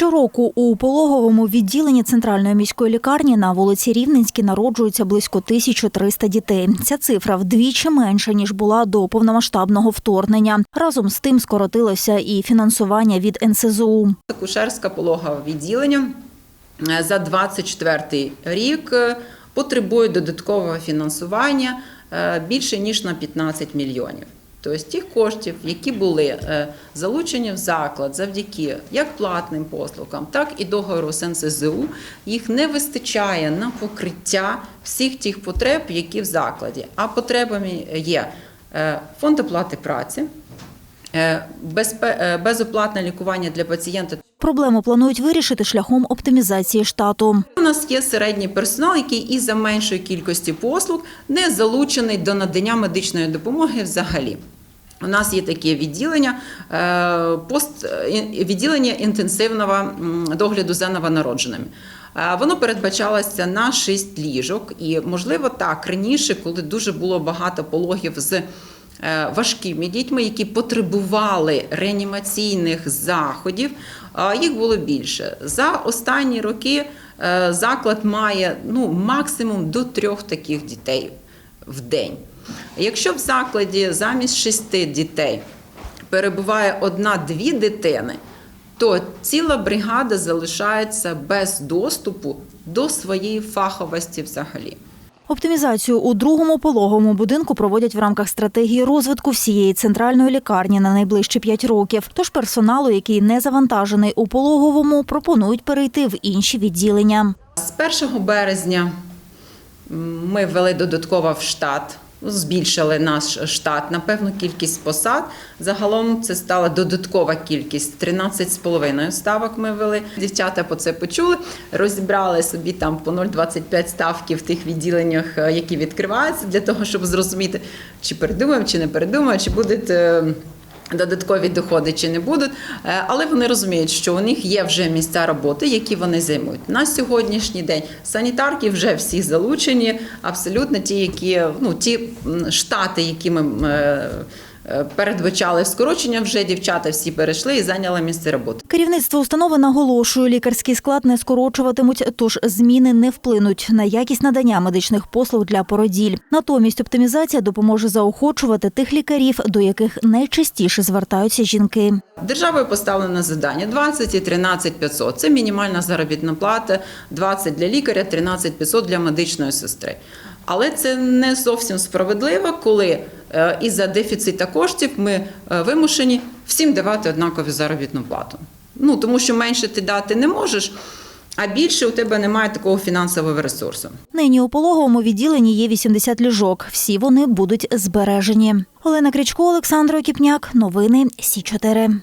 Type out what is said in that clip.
Щороку у пологовому відділенні центральної міської лікарні на вулиці Рівненській народжується близько 1300 дітей. Ця цифра вдвічі менша ніж була до повномасштабного вторгнення. Разом з тим скоротилося і фінансування від НСЗУ. Акушерське пологове відділення е, за 24 рік е, потребує додаткового фінансування е, більше ніж на 15 мільйонів. Тобто тих коштів, які були е, залучені в заклад завдяки як платним послугам, так і договору з НСЗУ, їх не вистачає на покриття всіх тих потреб, які в закладі. А потребами є е, фонд оплати праці, е, безоплатне лікування для пацієнта Проблему планують вирішити шляхом оптимізації штату. У нас є середній персонал, який із за меншої кількості послуг не залучений до надання медичної допомоги взагалі. У нас є таке відділення е, пост е, відділення інтенсивного догляду за новонародженими. Е, Воно передбачалося на 6 ліжок, і можливо так раніше, коли дуже було багато пологів з важкими дітьми, які потребували реанімаційних заходів, їх було більше. За останні роки е, заклад має ну, максимум до трьох таких дітей в день. Якщо в закладі замість шести дітей перебуває одна-дві дитини, то ціла бригада залишається без доступу до своєї фаховості взагалі. Оптимізацію у другому пологовому будинку проводять в рамках стратегії розвитку всієї центральної лікарні на найближчі 5 років. Тож персоналу, який не завантажений у пологовому, пропонують перейти в інші відділення. З 1 березня ми ввели додатково в штат. Збільшили наш штат на певну кількість посад. Загалом це стала додаткова кількість 13,5 ставок. Ми вели. Дівчата по це почули, розібрали собі там по 0,25 ставки в тих відділеннях, е, які відкриваються, для того, щоб зрозуміти, чи передумаємо, чи не передумаємо, чи будуть. Додаткові доходи чи не будуть, Е, але вони розуміють, що у них є вже місця роботи, які вони займуть. На сьогоднішній день санітарки вже всі залучені, абсолютно ті, які ну ті штати, які ми е, передбачали скорочення, вже дівчата всі перейшли і зайняли місце роботи. Керівництво установи наголошує, лікарський склад не скорочуватимуть, тож зміни не вплинуть на якість надання медичних послуг для породіль. Натомість оптимізація допоможе заохочувати тих лікарів, до яких найчастіше звертаються жінки. Державою поставлено завдання 20 і 13 500. Це мінімальна заробітна плата, 20 для лікаря, 13 500 для медичної сестри. Але це не зовсім справедливо, коли е, із-за дефіцита коштів ми е, вимушені всім давати однакову заробітну плату. Ну тому що менше ти дати не можеш, а більше у тебе немає такого фінансового ресурсу. Нині у пологовому відділенні є 80 ліжок. Всі вони будуть збережені. Олена Крічко, Олександр Окіпняк. Новини Сі 4